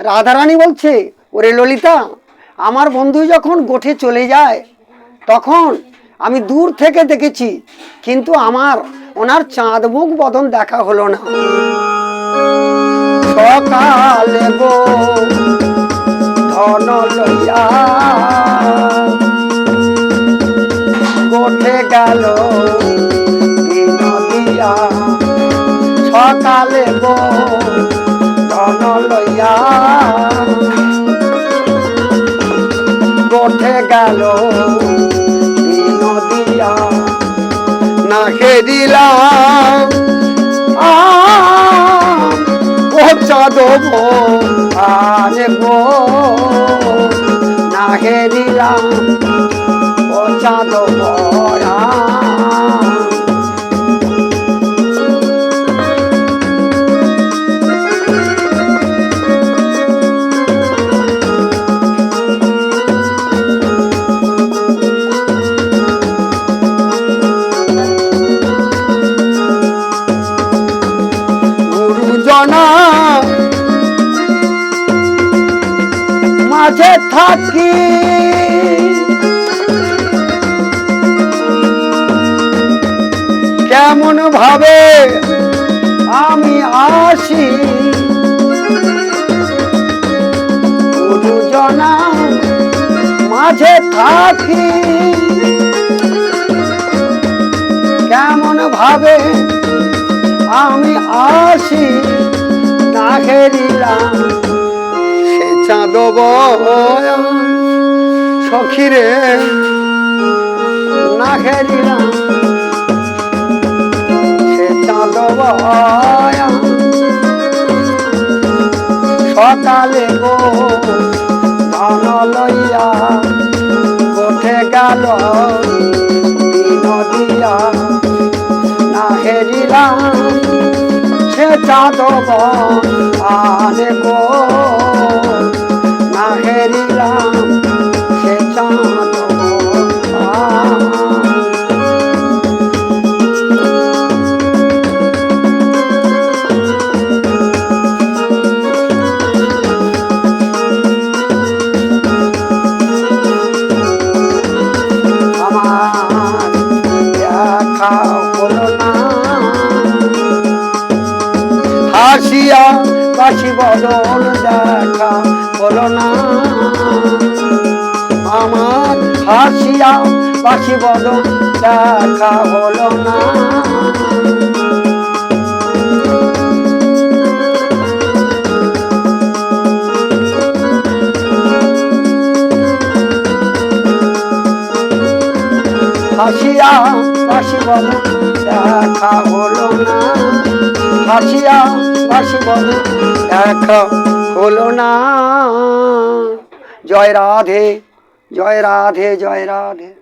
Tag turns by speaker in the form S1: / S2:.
S1: রাধারানী বলছে, ওরে ললিতা, আমার বন্ধু যখন গোঠে চলে যায়, তখন আমি দূর থেকে দেখেছি, কিন্তু আমার ওনার চাঁদ মুখ বদন দেখা হলো না। সকালে গো ধন লইয়া গেল। নদিয়া না খেদিলাম পচা দেব আরে গো। না হেরিলাম পচা দেব গুরুজনা মাঝে থাকি। কেমন ভাবে আমি আসি? গুরুজনা মাঝে থাকি। কেমন ভাবে আমি আসি? না হেরিলাম সে চাঁদ সখিরে না হেরিলাম সে চাঁদ সকালে গো ধন লইয়া কোঠে গেল। নদিয়া না হেরিলাম সে চাঁদব আনে গো কাশি বদল দেখা হলো না। আমার হাসিয়া কাশি বদল দেখা হলো না। হাসিয়া কাশি বদল দেখা হলো না। হাসিয়া বদল এক হলো না। জয় রাধে জয় রাধে জয় রাধে।